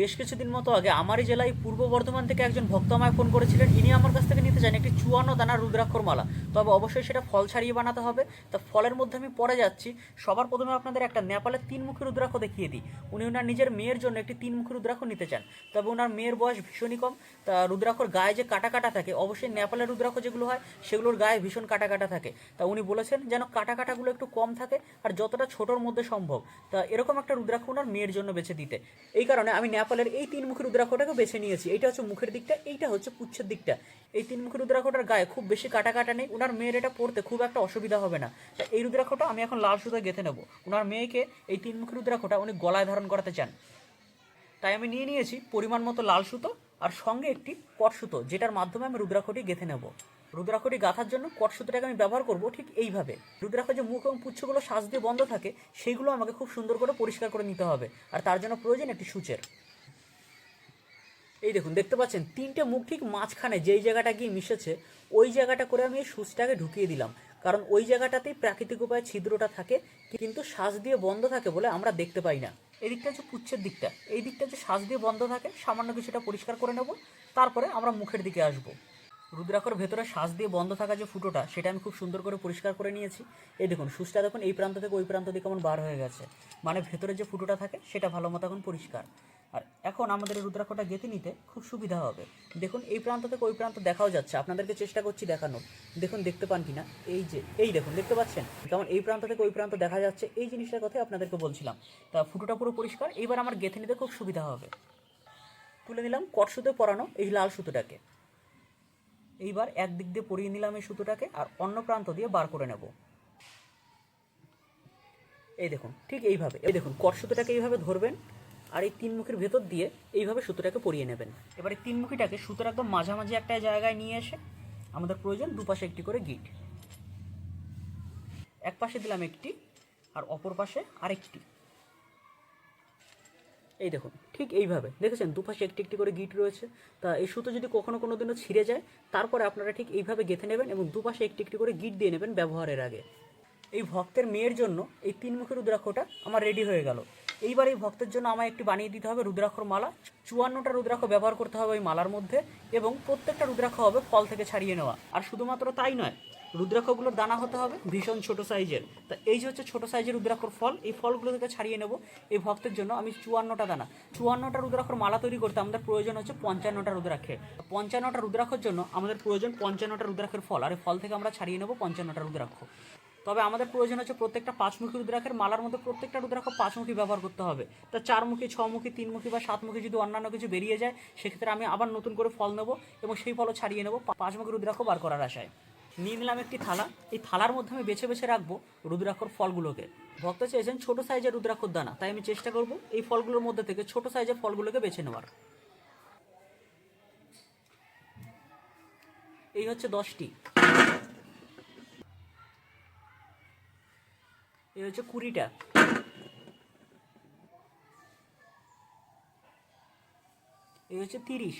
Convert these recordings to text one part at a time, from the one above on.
বেশ কিছুদিন মতো আগে আমারই জেলায় পূর্ব বর্ধমান থেকে একজন ভক্ত আমায় ফোন করেছিলেন। ইনি আমার কাছ থেকে নিতে চান একটি চুয়ান্ন দানা রুদ্রাক্ষর মালা। তবে অবশ্যই সেটা ফল ছাড়িয়ে বানাতে হবে। তা ফলের মধ্যে আমি পরে যাচ্ছি। সবার প্রথমে আপনাদের একটা নেপালের তিনমুখী রুদ্রাক্ষ দেখিয়ে দিই। উনি ওনার নিজের মেয়ের জন্য একটি তিনমুখী রুদ্রাক্ষ নিতে চান। তবে ওনার মেয়ের বয়স ভীষণই কম। তা রুদ্রাক্ষর গায়ে যে কাটা কাটা থাকে, অবশ্যই নেপালের রুদ্রাক্ষ যেগুলো হয়, সেগুলোর গায়ে ভীষণ কাটা কাটা থাকে। তা উনি বলেছেন যেন কাটা কাটাগুলো একটু কম থাকে আর যতটা ছোটোর মধ্যে সম্ভব। তা এরকম একটা রুদ্রাক্ষ ওনার মেয়ের জন্য বেছে দিতে। এই কারণে আমি নেপালের এই তিন তিনমুখী রুদ্রাক্ষটাকে বেছে নিয়েছি। এইটা হচ্ছে মুখের দিকটা, এইটা হচ্ছে পুচ্ছের দিকটা। এই তিনমুখী রুদ্রাক্ষটার গায়ে খুব বেশি কাটা কাটা নেই। ওনার মেয়ের এটা পড়তে খুব একটা অসুবিধা হবে না। এই রুদ্রাক্ষটা আমি এখন লাল সুতোয় গেঁথে নেব। ওনার মেয়েকে এই তিনমুখী রুদ্রাক্ষটা উনি গলায় ধারণ করাতে চান। তাই আমি নিয়ে নিয়েছি পরিমাণ মতো লাল সুতো আর সঙ্গে একটি কট সুতো, যেটার মাধ্যমে আমি রুদ্রাক্ষটি গেঁথে নেব। রুদ্রাক্ষটি গাঁথার জন্য কট সুতোটাকে আমি ব্যবহার করব ঠিক এইভাবে। রুদ্রাক্ষ যে মুখ এবং পুচ্ছগুলো শ্বাস দিয়ে বন্ধ থাকে, সেইগুলো আমাকে খুব সুন্দর করে পরিষ্কার করে নিতে হবে। আর তার জন্য প্রয়োজন একটি সূচের। এই দেখুন, দেখতে পাচ্ছেন, তিনটে মুখ ঠিক মাঝখানে যেই জায়গাটা গিয়ে মিশেছে, ওই জায়গাটা করে আমি এই সুচটাকে ঢুকিয়ে দিলাম। কারণ ওই জায়গাটাতেই প্রাকৃতিক উপায়ে ছিদ্রটা থাকে, কিন্তু শ্বাস দিয়ে বন্ধ থাকে বলে আমরা দেখতে পাই না। এই দিকটা হচ্ছে পুচ্ছের দিকটা। এই দিকটা যে শ্বাস দিয়ে বন্ধ থাকে, সামান্য কিছুটা পরিষ্কার করে নেব, তারপরে আমরা মুখের দিকে আসব। রুদ্রাক্ষর ভেতরে শ্বাস দিয়ে বন্ধ থাকা যে ফুটোটা, সেটা আমি খুব সুন্দর করে পরিষ্কার করে নিয়েছি। এই দেখুন, সুচটা দেখুন, এই প্রান্ত থেকে ওই প্রান্ত দিকে কেমন বার হয়ে গেছে। মানে ভেতরে যে ফুটোটা থাকে, সেটা ভালো মতো এখন পরিষ্কার। আর এখন আমাদের রুদ্রাক্ষটা গেঁথে নিতে খুব সুবিধা হবে। দেখুন, এই প্রান্ত থেকে ওই প্রান্ত দেখাও যাচ্ছে। আপনাদেরকে চেষ্টা করছি দেখানোর। দেখুন, দেখতে পান কিনা? এই যে, এই দেখুন, দেখতে পাচ্ছেন? কেমন এই প্রান্ত থেকে ওই প্রান্ত দেখা যাচ্ছে। এই জিনিসটার কথাই আপনাদেরকে বলছিলাম। তা ফুটোটা পুরো পরিষ্কার। এইবার আমার গেঁথে নিতে খুব সুবিধা হবে। তুলে নিলাম কট সুতো পরানো এই লাল সুতোটাকে। এইবার একদিক দিয়ে পরিয়ে নিলাম এই সুতোটাকে আর অন্য প্রান্ত দিয়ে বার করে নেব। এই দেখুন, ঠিক এইভাবে। এই দেখুন কট সুতোটাকে এইভাবে ধরবেন। আর এই তিন মুখের ভেতর দিয়ে এইভাবে সুতোটাকে পরিয়ে নেবেন। এবার এই তিন মুখীটাকে সুতোর একদম মাঝামাঝি একটা জায়গায় নিয়ে এসে আমাদের প্রয়োজন দুপাশে একটি করে গিট। এক পাশে দিলাম একটি আর অপর পাশে আরেকটি। এই দেখুন, ঠিক এইভাবে। দেখেছেন? দুপাশে একটি একটি করে গিট রয়েছে। তা এই সুতো যদি কখনো কোনো দিনও ছিঁড়ে যায়, তারপরে আপনারা ঠিক এইভাবে গেঁথে নেবেন এবং দুপাশে একটি একটি করে গিট দিয়ে নেবেন ব্যবহারের আগে। এই ভক্তের মেয়ের জন্য এই তিন মুখের রুদ্রাক্ষটা আমার রেডি হয়ে গেল। এইবার এই ভক্তের জন্য আমায় একটি বানিয়ে দিতে হবে রুদ্রাক্ষর মালা। চুয়ান্নটা রুদ্রাক্ষ ব্যবহার করতে হবে ওই মালার মধ্যে এবং প্রত্যেকটা রুদ্রাক্ষ হবে ফল থেকে ছাড়িয়ে নেওয়া। আর শুধুমাত্র তাই নয়, রুদ্রাক্ষগুলোর দানা হতে হবে ভীষণ ছোট সাইজের। তা এই যে হচ্ছে ছোট সাইজের রুদ্রাক্ষর ফল, এই ফলগুলো থেকে ছাড়িয়ে নেব। এই ভক্তের জন্য আমি চুয়ান্নটা দানা। চুয়ান্নটা রুদ্রাক্ষর মালা তৈরি করতে আমাদের প্রয়োজন হচ্ছে পঞ্চান্নটা রুদ্রাক্ষের পঞ্চান্নটা রুদ্রাক্ষর জন্য আমাদের প্রয়োজন পঞ্চান্নটা রুদ্রাক্ষের ফল। আর ফল থেকে আমরা ছাড়িয়ে নেব পঞ্চান্নটা রুদ্রাক্ষ। তবে আমাদের প্রয়োজন হচ্ছে প্রত্যেকটা পাঁচমুখী রুদ্রাক্ষের মালার মধ্যে প্রত্যেকটা রুদ্রাক্ষ পাঁচমুখী ব্যবহার করতে হবে। তা চারমুখী, ছমুখী, তিনমুখী বা সাতমুখী যদি অন্যান্য কিছু বেরিয়ে যায়, সেক্ষেত্রে আমি আবার নতুন করে ফল নেব এবং সেই ফলও ছাড়িয়ে নেব পাঁচমুখী রুদ্রাক্ষ বার করার আশায়। নিয়ে নিলাম একটি থালা। এই থালার মধ্যে আমি বেছে বেছে রাখব রুদ্রাক্ষর ফলগুলোকে। ভক্ত চেয়েছেন ছোট সাইজের রুদ্রাক্ষর দানা, তাই আমি চেষ্টা করব এই ফলগুলোর মধ্যে থেকে ছোট সাইজের ফলগুলোকে বেছে নেওয়ার। এই হচ্ছে দশটি। এই হচ্ছে কুড়িটা। এই হচ্ছে তিরিশ।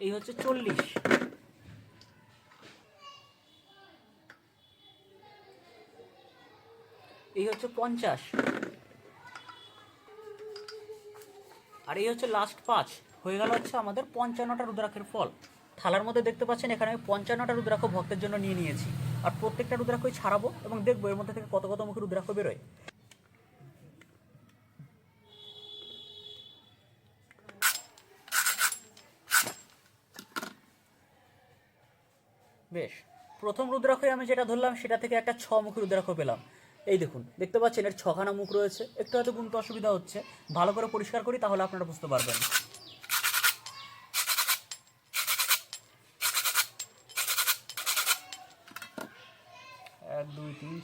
এই হচ্ছে চল্লিশ। এই হচ্ছে পঞ্চাশ। আর এই হচ্ছে লাস্ট পাঁচ। হয়ে গেল হচ্ছে আমাদের পঞ্চান্নটা রুদ্রাক্ষের ফল। থালার মধ্যে দেখতে পাচ্ছেন, এখানে আমি পঞ্চান্নটা রুদ্রাক্ষ ভক্তের জন্য নিয়ে নিয়েছি। আর প্রত্যেকটা রুদ্রাক্ষই ছাড়াবো এবং দেখব এর মধ্যে থেকে কত কত মুখে রুদ্রাক্ষ বেরোয়। বেশ, প্রথম রুদ্রাক্ষই আমি যেটা ধরলাম, সেটা থেকে একটা ছ মুখী রুদ্রাক্ষ পেলাম। এই দেখুন, দেখতে পাচ্ছেন এর ছখানা মুখ রয়েছে। একটু হয়তো গুনতে অসুবিধা হচ্ছে। ভালো করে পরিষ্কার করি, তাহলে আপনারা বুঝতে পারবেন।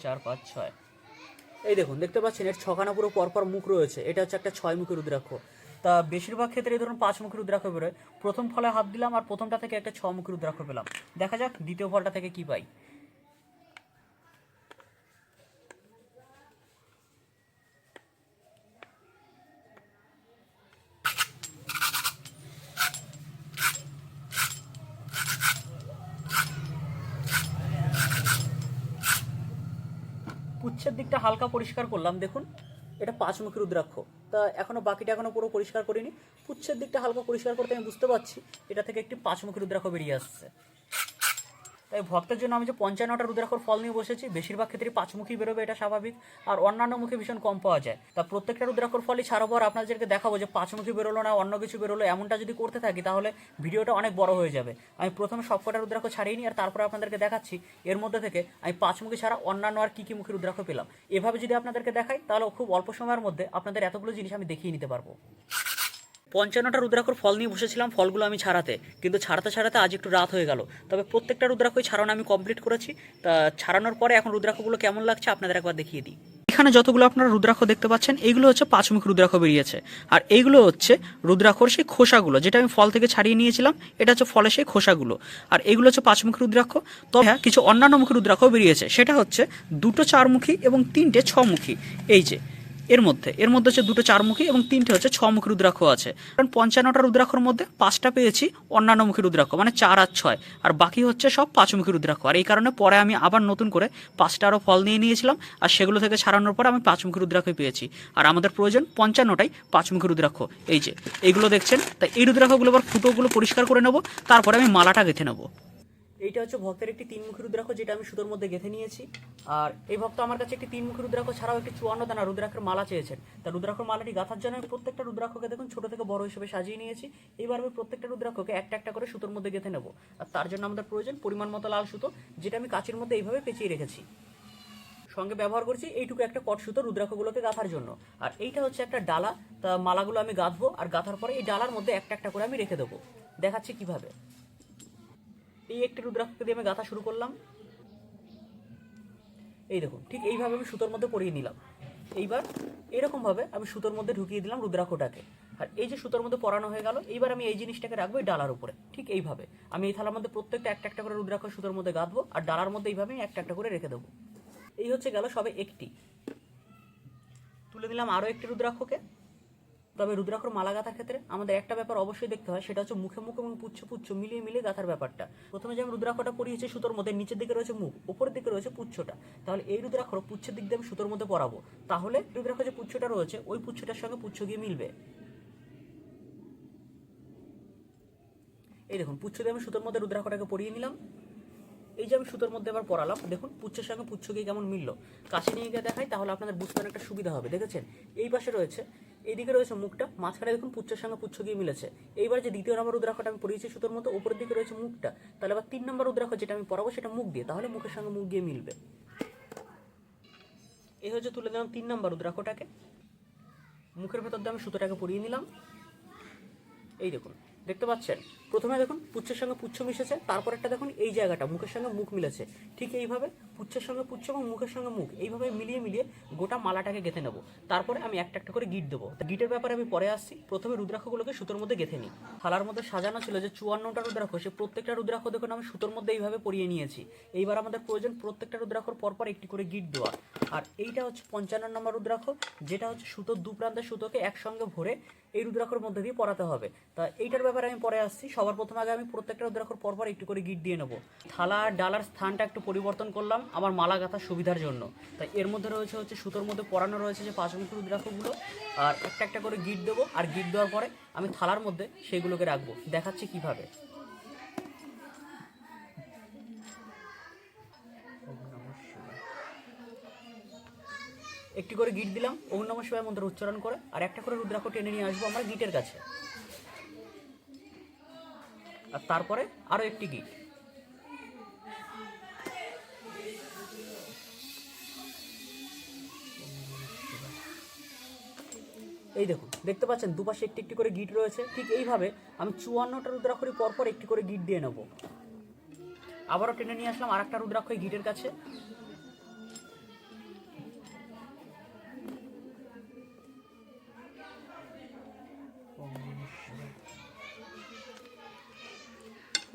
চার, পাঁচ, ছয়। এই দেখুন, দেখতে পাচ্ছেন, এর ছখানা পুরো পরপর মুখ রয়েছে। এটা হচ্ছে একটা ছয় মুখের রুদ্রাক্ষ। তা বেশিরভাগ ক্ষেত্রে ধরুন পাঁচ মুখের রুদ্রাক্ষ বেরোয়। প্রথম ফলে হাত দিলাম আর প্রথমটা থেকে একটা ছ মুখী রুদ্রাক্ষ পেলাম। দেখা যাক দ্বিতীয় ফলটা থেকে কি পাই। পুচ্ছের দিকটা হালকা পরিষ্কার করলাম, দেখুন। এটা পাঁচমুখী রুদ্রাক্ষ। তা এখনও বাকিটা এখনও পুরো পরিষ্কার করিনি। পুচ্ছের দিকটা হালকা পরিষ্কার করতে আমি বুঝতে পারছি, এটা থেকে একটি পাঁচমুখী রুদ্রাক্ষ বেরিয়ে আসছে। তাই ভক্তের জন্য আমি যে পঞ্চান্নটা রুদ্রাক্ষর ফল নিয়ে বসেছি, বেশিরভাগ ক্ষেত্রে পাঁচমুখী বেরোবে, এটা স্বাভাবিক। আর অন্যান্য মুখে ভীষণ কম পাওয়া যায়। তা প্রত্যেকটা রুদ্রাক্ষর ফলই ছাড়ার পর আপনাদেরকে দেখাবো যে পাঁচমুখী বেরোলো না, অন্য কিছু বেরোলো, এমনটা যদি করতে থাকি, তাহলে ভিডিওটা অনেক বড় হয়ে যাবে। আমি প্রথমে সবকটা রুদ্রাক্ষ ছাড়িয়ে নিই আর তারপরে আপনাদেরকে দেখাচ্ছি। এর মধ্যে থেকে আমি পাঁচমুখী ছাড়া অন্যান্য আর কী কী মুখী রুদ্রাক্ষ পেলাম। এভাবে যদি আপনাদেরকে দেখাই, তাহলে খুব অল্প সময়ের মধ্যে আপনাদের এতগুলো জিনিস আমি দেখিয়ে নিতে পারব। পঞ্চান্নটা রুদ্রাক্ষর ফল নিয়ে বসেছিলাম ফলগুলো আমি ছাড়াতে, কিন্তু ছাড়াতে ছাড়াতে আজ একটু রাত হয়ে গেল। তবে প্রত্যেকটা রুদ্রাক্ষই ছাড়ানো আমি কমপ্লিট করেছি। তা ছাড়ানোর পরে এখন রুদ্রাক্ষগুলো কেমন লাগছে আপনাদের একবার দেখিয়ে দিই। এখানে যতগুলো আপনারা রুদ্রাক্ষ দেখতে পাচ্ছেন এইগুলো হচ্ছে পাঁচমুখ রুদ্রাক্ষ বেরিয়েছে। আর এইগুলো হচ্ছে রুদ্রাক্ষর সেই খোসাগুলো, যেটা আমি ফল থেকে ছাড়িয়ে নিয়েছিলাম, এটা হচ্ছে ফলের সেই খোসাগুলো। আর এইগুলো হচ্ছে পাঁচমুখী রুদ্রাক্ষ। তবে হ্যাঁ কিছু অন্যান্য মুখী রুদ্রাক্ষ বেরিয়েছে। সেটা হচ্ছে দুটো চারমুখী এবং তিনটে ছমুখী। এই যে এর মধ্যে। এর মধ্যে হচ্ছে দুটো চারমুখী এবং তিনটে হচ্ছে ছমুখী রুদ্রাক্ষ আছে। কারণ পঞ্চান্নটা রুদ্রাক্ষর মধ্যে পাঁচটা পেয়েছি অন্যান্য মুখী রুদ্রাক্ষ মানে চার আর ছয়। আর বাকি হচ্ছে সব পাঁচমুখী রুদ্রাক্ষ। আর এই কারণে পরে আমি আবার নতুন করে পাঁচটা আরও ফল নিয়ে নিয়েছিলাম, আর সেগুলো থেকে ছাড়ানোর পর আমি পাঁচমুখী রুদ্রাক্ষই পেয়েছি। আর আমাদের প্রয়োজন পঞ্চান্নটাই পাঁচমুখী রুদ্রাক্ষ। এই যে, এইগুলো দেখছেন? তাই এই রুদ্রাক্ষগুলো আবার ফুটোগুলো পরিষ্কার করে নেব, তারপরে আমি মালাটা গেঁথে নেব। এইটা হচ্ছে ভক্তের একটি তিনমুখী রুদ্রাক্ষ যেটা আমি সুতোর মধ্যে গেঁথে নিয়েছি। আর এই ভক্ত আমার কাছে একটি তিনমুখী রুদ্রাক্ষ ছাড়াও একটি চুয়ান্ন দানা রুদ্রাক্ষের মালা চেয়েছেন। তা রুদ্রাক্ষর মালাটি গাঁথার জন্য আমি প্রত্যেকটা রুদ্রাক্ষকে দেখুন ছোট থেকে বড় হিসেবে সাজিয়ে নিয়েছি। এবার আমি প্রত্যেকটা রুদ্রাক্ষকে একটা একটা করে সুতোর মধ্যে গেঁথে নেব। আর তার জন্য আমাদের প্রয়োজন পরিমাণ মতো লাল সুতো, যেটা আমি কাচের মধ্যে এইভাবে পেঁচিয়ে রেখেছি। সঙ্গে ব্যবহার করছি এইটুকু একটা কট সুতো রুদ্রাক্ষগুলোকে গাঁথার জন্য। আর এইটা হচ্ছে একটা ডালা, তা মালাগুলো আমি গাঁথবো, আর গাঁথার পরে এই ডালার মধ্যে একটা একটা করে আমি রেখে দেবো। দেখাচ্ছি কীভাবে। এই একটি রুদ্রাক্ষকে দিয়ে আমি গাঁথা শুরু করলাম। এই দেখুন, ঠিক এইভাবে আমি সুতোর মধ্যে পরিয়ে নিলাম। এইবার এরকমভাবে আমি সুতোর মধ্যে ঢুকিয়ে দিলাম রুদ্রাক্ষটাকে। আর এই যে সুতোর মধ্যে পরানো হয়ে গেল, এইবার আমি এই জিনিসটাকে রাখব এই ডালার উপরে। ঠিক এইভাবে। আমি এই থালার মধ্যে প্রত্যেকটা একটা একটা করে রুদ্রাক্ষ সুতোর মধ্যে গাঁথবো, আর ডালার মধ্যে এইভাবে আমি একটা একটা করে রেখে দেবো। এই হচ্ছে গেল সবে একটি। তুলে দিলাম আরও একটি রুদ্রাক্ষকে। তবে রুদ্রাক্ষর মালা গাঁথার ক্ষেত্রে আমাদের একটা ব্যাপার অবশ্যই দেখতে হয়, সেটা হচ্ছে মুখে মুখ এবং পুচ্ছ পুচ্ছ, মিলিয়ে মিলিয়ে গাঁথার ব্যাপারটা। প্রথমে যে আমি রুদ্রাক্ষটা পরিয়েছি সুতোর মধ্যে, নিচের দিকে রয়েছে মুখ উপরের দিকে রয়েছে পুচ্ছটা। তাহলে এই রুদ্রাক্ষর পুচ্ছের দিক দিয়ে আমি সুতোর মধ্যে পরাবো। তাহলে রুদ্রাক্ষ যে পুচ্ছটা রয়েছে, ওই পুচ্ছটার সঙ্গে পুচ্ছ গিয়ে মিলবে। এই দেখুন, পুচ্ছ দিয়ে আমি সুতোর মধ্যে রুদ্রাক্ষটাকে পরিয়ে নিলাম। এই যে আমি সুতোর মধ্যে এবার পড়ালাম দেখুন পুচ্ছের সঙ্গে পুচ্ছ গিয়ে কেমন মিললো। কাছে নিয়ে গিয়ে দেখাই, তাহলে আপনাদের বুঝতে অনেকটা সুবিধা হবে, দেখেছেন? এই পাশে রয়েছে এইদিকে রয়েছে মুখটা, মাঝখানে দেখুন পুচ্ছের সঙ্গে পুচ্ছ গিয়ে মিলেছে। এইবার যে দ্বিতীয় নম্বর রুদ্রাক্ষটা আমি পরিয়েছি সুতোর মতো উপরের দিকে রয়েছে মুখটা। তাহলে আবার তিন নম্বর রুদ্রাক্ষ যেটা আমি পরাবো, সেটা মুখ দিয়ে, তাহলে মুখের সঙ্গে মুখ গিয়ে মিলবে। এই হচ্ছে তুলে দিলাম তিন নম্বর রুদ্রাক্ষটাকে। মুখের ভেতর দিয়ে আমি সুতোটাকে পরিয়ে নিলাম। এই দেখুন, দেখতে পাচ্ছেন? প্রথমে দেখুন, পুচ্ছের সঙ্গে পুচ্ছ মিশেছে, তারপর একটা দেখুন, এই জায়গাটা, মুখের সঙ্গে মুখ মিলেছে। ঠিক এইভাবে পুচ্ছের সঙ্গে পুচ্ছ এবং মুখের সঙ্গে মুখ, এইভাবে মিলিয়ে মিলিয়ে গোটা মালাটাকে গেঁথে নেব। তারপরে আমি একটা একটা করে গিট দেবো। গিটের ব্যাপারে আমি পরে আসছি। প্রথমে রুদ্রাক্ষগুলোকে সুতোর মধ্যে গেঁথে নিই। থালার মধ্যে সাজানো ছিল যে চুয়ান্নটা রুদ্রাক্ষ, সে প্রত্যেকটা রুদ্রাক্ষ দেখুন আমি সুতোর মধ্যে এইভাবে পরিয়ে নিয়েছি। এইবার আমাদের প্রয়োজন প্রত্যেকটা রুদ্রাক্ষর পরপর একটি করে গিট দেওয়া। আর এইটা হচ্ছে পঞ্চান্ন নম্বর রুদ্রাক্ষ, যেটা হচ্ছে সুতোর দু প্রান্তের সুতোকে একসঙ্গে ভরে এই রুদ্রাক্ষর মধ্যে দিয়ে পরাতে হবে। তা এইটার ব্যাপারে আমি পরে আসছি। সবার প্রথমে আগে আমি প্রত্যেকটা রুদ্রাক্ষর পরপর একটু করে গিট দিয়ে নেব। থালা ডালার স্থানটা একটু পরিবর্তন করলাম আমার মালা গাঁথার সুবিধার জন্য। তাই এর মধ্যে রয়েছে হচ্ছে সুতোর মধ্যে পরানো রয়েছে যে পাঁচমুখী রুদ্রাক্ষগুলো আর একটা একটা করে গিট দেবো। আর গিট দেওয়ার পরে আমি থালার মধ্যে সেইগুলোকে রাখব। দেখাচ্ছি কীভাবে। একটি করে গিট দিলাম। ওম শিবায় মন্ত্র উচ্চারণ করে আর একটা করে রুদ্রাক্ষ টেনে নিয়ে আসব আমরা গিটের কাছে। আর তারপরে আরও একটি গিট এই দেখুন, দেখতে পাচ্ছেন, দুপাশে একটি একটি করে গিট রয়েছে। ঠিক এইভাবে আমি চুয়ান্নটা রুদ্রাক্ষরি পরপর একটি করে গিট দিয়ে নেব। আবারও টেনে নিয়ে আসলাম আর একটা রুদ্রাক্ষর গিটের কাছে।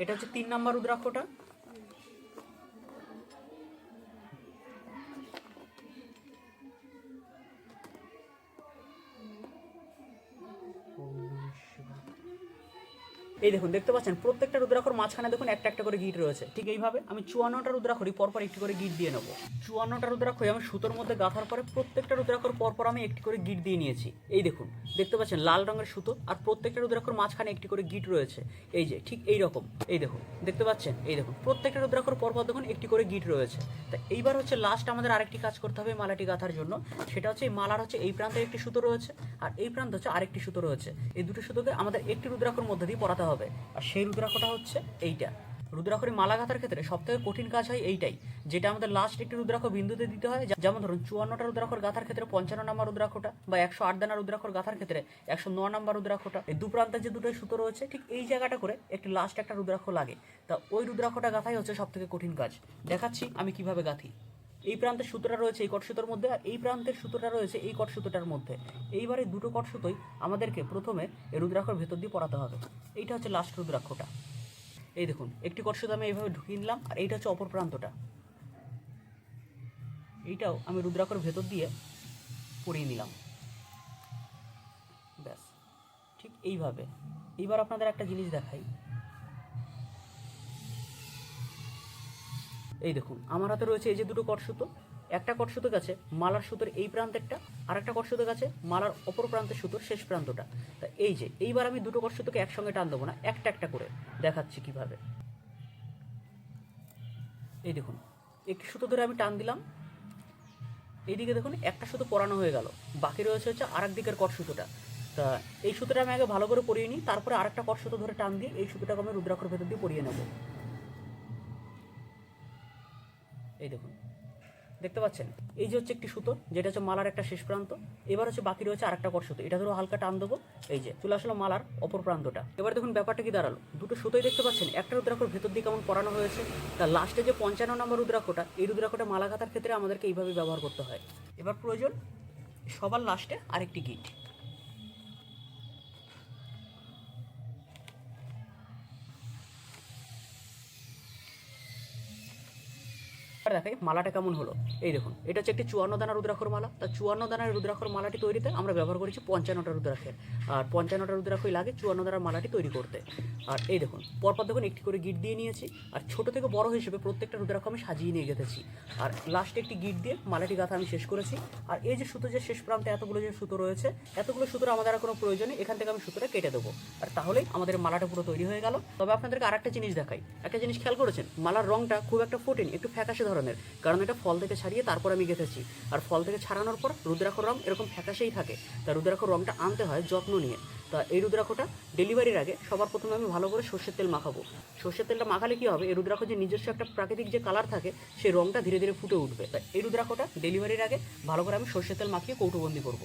এটা হচ্ছে তিন নম্বর রুদ্রাক্ষটা। এই দেখুন, দেখতে পাচ্ছেন, প্রত্যেকটা রুদ্রাক্ষর মাঝখানে দেখুন একটা একটা করে গিট রয়েছে। ঠিক এইভাবে আমি চুয়ান্নটা রুদ্রাক্ষরই পরপর একটি করে গিট দিয়ে নেব। চুয়ান্নটা রুদ্রাক্ষরই আমি সুতোর মধ্যে গাঁথার পরে প্রত্যেকটা রুদ্রাক্ষর পরপর আমি একটি করে গিট দিয়ে নিয়েছি। এই দেখুন, দেখতে পাচ্ছেন, লাল রঙের সুতো আর প্রত্যেকটা রুদ্রাক্ষর মাঝখানে একটি করে গিট রয়েছে। এই যে, ঠিক এই রকম এই দেখুন, দেখতে পাচ্ছেন, এই দেখুন, প্রত্যেকটা রুদ্রাক্ষর পরপর দেখুন একটি করে গিট রয়েছে। তা এইবার হচ্ছে লাস্ট আমাদের আরেকটি কাজ করতে হবে মালাটি গাঁথার জন্য, সেটা হচ্ছে এই মালার হচ্ছে এই প্রান্তে একটি সুতো রয়েছে আর এই প্রান্ত হচ্ছে আরেকটি সুতো রয়েছে। এই দুটো সুতোকে আমাদের একটি রুদ্রাক্ষর মধ্যে দিয়ে পড়াতে হবে। আর সেই রুদ্রাক্ষটা হচ্ছে এইটা। রুদ্রাক্ষরী মালা গাঁথার ক্ষেত্রে সব থেকে কঠিন কাজ হয় এইটাই, যেটা আমাদের লাস্ট একটি রুদ্রাক্ষ বিন্দুতে দিতে হয়। যেমন ধরুন, চুয়ান্নটা রুদ্রাক্ষর গাঁথার ক্ষেত্রে পঞ্চান্ন নম্বর রুদ্রাক্ষটা বা একশো আট দানা রুদ্রাক্ষর গাঁথার ক্ষেত্রে একশো ন নম্বর রুদ্রাক্ষটা। এই দু প্রান্তের যে দুটো সুতো রয়েছে, ঠিক এই জায়গাটা করে একটি লাস্ট একটা রুদ্রাক্ষ লাগে। তা ওই রুদ্রাক্ষটা গাঁথাই হচ্ছে সব থেকে কঠিন কাজ। দেখাচ্ছি আমি কীভাবে গাঁথি। এই প্রান্তের সুতোটা রয়েছে এই কট সুতোর মধ্যে, আর এই প্রান্তের সুতোটা রয়েছে এই কট সুতোটার মধ্যে। এইবারে দুটো কট সুতোই আমাদেরকে প্রথমে রুদ্রাক্ষর ভেতর দিয়ে পরাতে হবে। এইটা হচ্ছে লাস্ট রুদ্রাক্ষটা। এই দেখুন, একটি কট সুতো আমি এইভাবে ঢুকিয়ে নিলাম, আর এইটা হচ্ছে অপর প্রান্তটা। এইটাও আমি রুদ্রাক্ষর ভেতর দিয়ে পরিয়ে নিলাম। ব্যাস, ঠিক এইভাবে। এইবার আপনাদের একটা জিনিস দেখাই। এই দেখুন, আমার হাতে রয়েছে এই যে দুটো কট সুতো একটা কট সুতো গেছে মালার সুতোর এই প্রান্তেরটা, আর একটা কট সুতো গেছে মালার অপর প্রান্তের সুতোর শেষ প্রান্তটা। তা এই যে, এইবার আমি দুটো কট সুতোকে একসঙ্গে টান দেবো না, একটা একটা করে দেখাচ্ছি কীভাবে। এই দেখুন, একটি সুতো ধরে আমি টান দিলাম। এইদিকে দেখুন, একটা সুতো পরানো হয়ে গেল। বাকি রয়েছে হচ্ছে আরেক দিকের কট সুতোটা তা এই সুতোটা আমি আগে ভালো করে পরিয়ে নিই, তারপরে আরেকটা কট সুতো ধরে টান দিয়ে এই সুতোটাকে আমি রুদ্রাক্ষর ভেতর দিয়ে পরিয়ে নেব। এই দেখুন। দেখতে পাচ্ছেন? এই যে হচ্ছে একটি সুতো, যেটা হচ্ছে মালার একটা শেষ প্রান্ত। এবার হচ্ছে বাকি রয়েছে আরেকটা কট সুতো। এটা ধরো হালকা টান দেবো। এই যে, চলে আসলো মালার অপর প্রান্তটা। এবার দেখুন ব্যাপারটা কি দাঁড়াল। দুটো সুতোই দেখতে পাচ্ছেন। একটা রুদ্রাক্ষর ভেতর দিয়ে কেমন পরানো হয়েছে। তার লাস্টে যে পঞ্চান্ন নম্বর রুদ্রাক্ষটা, এই রুদ্রাক্ষটা মালা গাঁথার ক্ষেত্রে আমাদেরকে এইভাবে ব্যবহার করতে হয়। এবার প্রয়োজন সবার লাস্টে আরেকটি গিট এবার দেখাই মালাটা কেমন হলো? এই দেখুন, এটা হচ্ছে একটি চুয়ান্ন দানা রুদ্রাক্ষর মালা। তা চুয়ান্ন দানার রুদ্রাক্ষর মালাটি তৈরিতে আমরা ব্যবহার করেছি পঞ্চান্নটা রুদ্রাক্ষের। আর পঞ্চান্নটা রুদ্রাক্ষই লাগে চুয়ান্ন দানার মালাটি তৈরি করতে। আর এই দেখুন, পরপর দেখুন একটি করে গিট দিয়ে নিয়েছি। আর ছোট থেকে বড় হিসেবে প্রত্যেকটা রুদ্রাক্ষ আমি সাজিয়ে নিয়ে গেঁথেছি আর লাস্টে একটি গিট দিয়ে মালাটি গাঁথা আমি শেষ করেছি। আর এই যে সুতো যে শেষ প্রান্তে এতগুলো যে সুতো রয়েছে, এতগুলো সুতোর আমাদের আর কোনো প্রয়োজন নেই, এখান থেকে আমি সুতোটা কেটে দেবো। আর তাহলেই আমাদের মালাটা পুরো তৈরি হয়ে গেল। তবে আপনাদেরকে আরেকটা জিনিস দেখাই। একটা জিনিস খেয়াল করেছেন? মালার রংটা খুব একটা ফোটেনি, একটু ফ্যাকাশে ধরনের। কারণ এটা ফল থেকে ছাড়িয়ে তারপর আমি গেঁথেছি। আর ফল থেকে ছাড়ানোর পর রুদ্রাক্ষর রং এরকম ফ্যাকাশেই থাকে। তা রুদ্রাক্ষর রংটা আনতে হয় যত্ন নিয়ে। তা এই রুদ্রাক্ষটা ডেলিভারির আগে সবার প্রথমে আমি ভালো করে সর্ষের তেল মাখাবো। সর্ষের তেলটা মাখালে কী হবে? এই রুদ্রাক্ষ যে নিজস্ব একটা প্রাকৃতিক যে কালার থাকে, সেই রংটা ধীরে ধীরে ফুটে উঠবে। তাই এই রুদ্রাক্ষটা ডেলিভারির আগে ভালো করে আমি সর্ষের তেল মাখিয়ে কৌটোবন্দি করব।